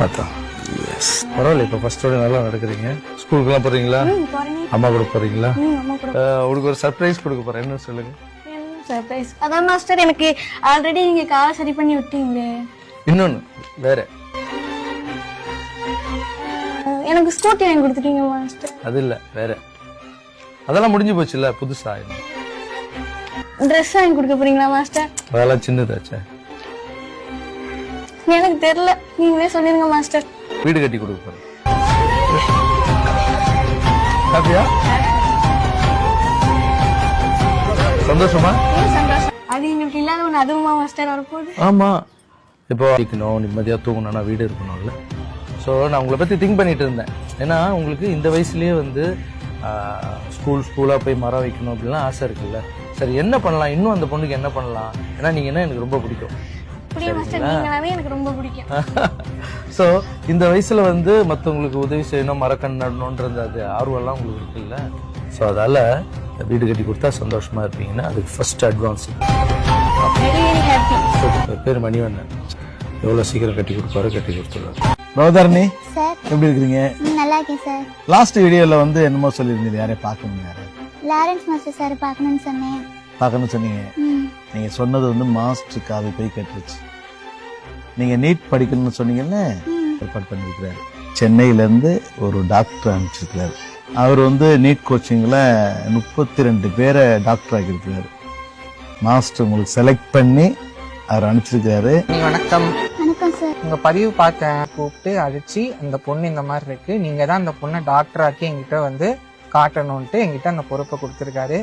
பார்த்தா எஸ் பரவாயில்ல இப்போ ஃபர்ஸ்டோட நல்லா நடக்கிறீங்க ஸ்கூலுக்குலாம் போறீங்களா? அம்மா கூட போறீங்களா? உங்களுக்கு ஒரு சர்ப்ரைஸ் கொடுக்க போறேன். என்ன சொல்லுங்க? சர்ப்ரைஸ் அதான் மாஸ்டர் எனக்கு ஆல்ரெடி நீங்க கார் சரி பண்ணி விட்டீங்களே. இன்னொன்னு வேற. எனக்கு ஸ்கூட்டி வாங்கி கொடுத்துட்டீங்க மாஸ்டர் அது இல்ல வேற. அதெல்லாம் முடிஞ்சு போச்சுல்ல புதுசா. ட்ரெஸ் வாங்கி கொடுக்க போறீங்களா மாஸ்டர் அதெல்லாம் சின்னதாச்சே. எனக்கு தெரியல. நீங்களே சொல்லிருங்க மாஸ்டர் வீடு கட்டி கொடுக்க ஹாப்பியா சந்தோஷமா? அது எங்களுக்கு இல்லாத ஒன்று அதுவுமா மாஸ்டர் வரப்போகுது? ஆமா. இப்போ இருக்கணும் நிம்மதியா தூங்கணும்னா வீடு இருக்கணும்ல. ஸோ நான் உங்களை பத்தி திங்க் பண்ணிட்டு இருந்தேன். ஏன்னா உங்களுக்கு இந்த வயசுலயே வந்து ஸ்கூல் ஸ்கூலா போய் மரம் வைக்கணும் அப்படிலாம் ஆசை இருக்குல்ல. சரி என்ன பண்ணலாம்? இன்னும் அந்த பொண்ணுக்கு என்ன பண்ணலாம்? ஏன்னா நீங்க என்ன எனக்கு ரொம்ப பிடிக்கும். ஸோ இந்த வயசுல வந்து மற்றவங்களுக்கு உதவி செய்யணும் மரக்கண் நடணுன்றது அது ஆர்வம்லாம் உங்களுக்கு இருக்குல்ல? ஸோ அதால வீடு கட்டி கொடுத்தா சந்தோஷமா இருப்பீங்கன்னா அதுக்கு ஃபர்ஸ்ட் அட்வான்ஸ் பேர் மணிவண்ணன். எவ்வளோ சீக்கிரம் கட்டி கொடுப்பாரு கட்டி கொடுத்துருவாரு. சார் எப்படி இருக்கிறீங்க? நல்லா இருக்கேன் சார் லாஸ்ட் வீடியோல வந்து என்னமோ சொல்லியிருந்தீங்க யாரையும் பார்க்கணும் யாரு லாரன்ஸ் மாஸ்டர் சார் பார்க்கணும்னு சொன்னேன். பார்க்கணும்னு சொன்னீங்க. ம் நீங்க சொன்னது வந்து மாஸ்டர் காது போய் கேட்டுருச்சு. நீங்க நீட் படிக்கணும்னு சொன்னீங்கல்ல? ஏற்பாடு பண்ணிருக்கிறாரு. சென்னையில இருந்து ஒரு டாக்டர் அனுப்பிச்சிருக்கிறாரு. அவர் வந்து நீட் கோச்சிங்ல முப்பத்தி ரெண்டு பேரை டாக்டர் ஆக்கியிருக்கிறாரு. மாஸ்டர் உங்களுக்கு செலக்ட் பண்ணி அவர் அனுப்பிச்சிருக்கிறாரு. வணக்கம். வணக்கம் சார். உங்க பதிவு பார்த்தேன். கூப்பிட்டு அடிச்சு அந்த பொண்ணு இந்த மாதிரி இருக்கு. நீங்க தான் அந்த பொண்ணை டாக்டர் ஆக்கி என்கிட்ட வந்து காட்டணும்ட்டு என்கிட்ட அந்த பொறுப்பை கொடுத்துருக்காரு.